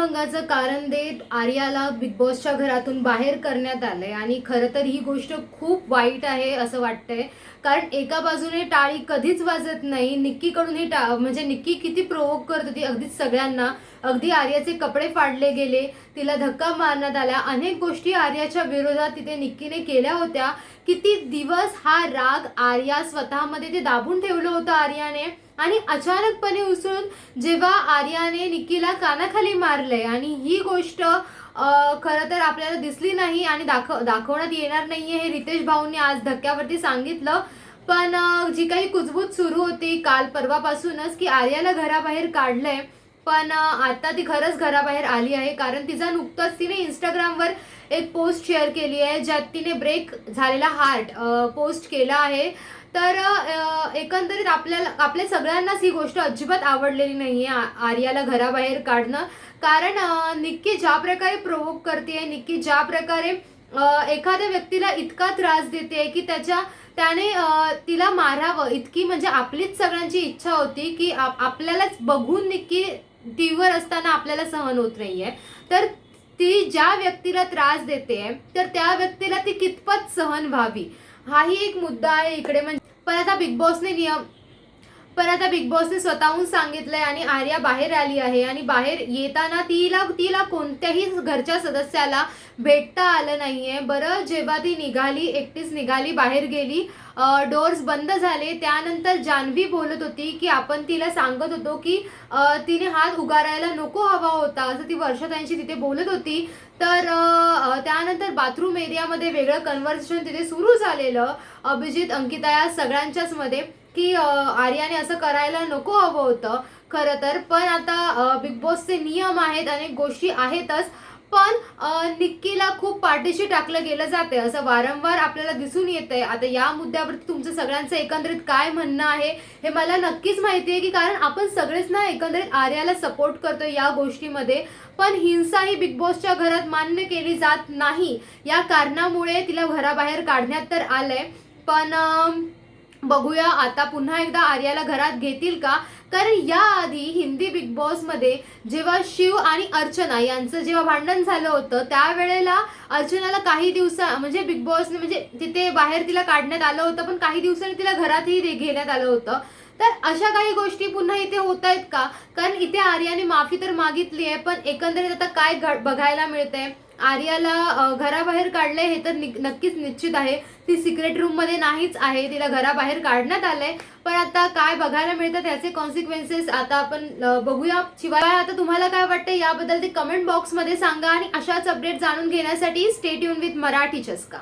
विश्वासभंगाचं कारण देत आर्याला बिग बॉसच्या घरातून बाहेर करण्यात आलंय. आणि खरं तर ही गोष्ट खूप वाईट आहे असं वाटतंय. कारण एका बाजूने टाळी कधीच वाजत नाही. निक्कीकडून ही टा म्हणजे निक्की किती प्रोवोक करत होती. अगदीच सगळ्यांना. अगदी आर्याचे कपडे फाडले गेले. तिला धक्का मारण्यात आला. अनेक गोष्टी आर्याच्या विरोधात तिथे निक्कीने केल्या होत्या. किती दिवस हा राग आर्या स्वतःमध्ये ते दाबून ठेवलं होतं आर्याने आणि अचानकपणे उसळून जेव्हा आर्याने निकीला कानाखाली मारलंय आणि ही गोष्ट खरं तर आपल्याला दिसली नाही आणि दाखव दाखवण्यात येणार नाही हे रितेश भाऊंनी आज धक्क्यावरती सांगितलं. पण जी काही कुजबूज सुरू होती काल परवापासूनच की आर्याला घराबाहेर काढलंय. पण आता ती खरंच घराबाहेर आली आहे. कारण तिचा नुकतंच तिने इंस्टाग्रामवर एक पोस्ट शेअर केली आहे ज्यात तिने ब्रेक झालेला हार्ट पोस्ट केला आहे. तर एकंदरीत आपल्याला आपल्या सगळ्यांनाच ही गोष्ट अजिबात आवडलेली नाही आहे आर्याला घराबाहेर काढणं. कारण निक्की ज्या प्रकारे प्रोवोक करते निक्की ज्या प्रकारे एखाद्या व्यक्तीला इतका त्रास देते की त्याच्या त्याने तिला मारावं. इतकी म्हणजे आपलीच सगळ्यांची इच्छा होती की आप- आपल्यालाच बघून निक्की तीव्र असताना आपल्याला सहन होत नाहीये. तर ती ज्या व्यक्तीला त्रास देते तर त्या व्यक्तीला ती कितपत सहन व्हावी? हाही एक मुद्दा आहे इकडे. म्हणजे पण आता बिग बॉसने नियम पण आता बिग बॉसने स्वतःहून सांगितलंय आणि आर्या बाहेर आली आहे आणि बाहेर येताना तिला तिला कोणत्याही घरच्या सदस्याला भेटता आलं नाही आहे बरं जेव्हा ती निघाली एकटीच निघाली बाहेर गेली डोर्स बंद झाले त्यानंतर जान्हवी बोलत होती की आपण तिला सांगत होतो की तिने हात उगारायला नको हवा होता असं ती वर्षाताईंशी तिथे बोलत होती. तर त्यानंतर बाथरूम एरियामध्ये वेगळं कन्व्हर्सेशन तिथे सुरू झालेलं अभिजित अंकिता या सगळ्यांच्याच मध्ये की आर्याने असं करायला नको हवं होतं. खरं तर पण आता बिग बॉसचे नियम आहेत अनेक गोष्टी आहेतच. पण निक्कीला खूप पाठीशी टाकलं गेलं जाते असं वारंवार आपल्याला दिसून येतंय. आता या मुद्द्यावरती तुमचं सगळ्यांचं एकंदरीत काय म्हणणं आहे हे मला नक्कीच माहिती आहे की कारण आपण सगळेच ना एकंदरीत आर्याला सपोर्ट करतो या गोष्टीमध्ये. पण हिंसा ही बिग बॉसच्या घरात मान्य केली जात नाही. या कारणामुळे तिला घराबाहेर काढण्यात तर आलंय. पण बघूया आता पुन्हा एकदा आर्याला घरात घेतील का? कारण याआधी हिंदी बिग बॉसमध्ये जेव्हा शिव आणि अर्चना यांचं जेव्हा भांडण झालं होतं त्यावेळेला अर्चनाला काही दिवसा म्हणजे बिग बॉसने म्हणजे तिथे बाहेर तिला काढण्यात आलं होतं पण काही दिवसांनी तिला घरातही दे- घेण्यात आलं होतं. तर अशा काही गोष्टी पुन्हा इथे होत आहेत का? कारण इथे आर्याने माफी तर मागितली आहे पण एकंदरीत आता काय घड- बघायला मिळतंय? आर्याला घराबाहेर काढलंय हे तर नक्कीच निश्चित आहे. ती सिक्रेट रूममध्ये नाहीच आहे. तिला घराबाहेर काढण्यात आलंय. पण आता काय बघायला मिळतं त्याचे कॉन्सिक्वेन्सेस आता आपण बघूया. शिवाय आता तुम्हाला काय वाटतं याबद्दल ते कमेंट बॉक्समध्ये सांगा आणि अशाच अपडेट जाणून घेण्यासाठी स्टेट युन विथ मराठी चस्का.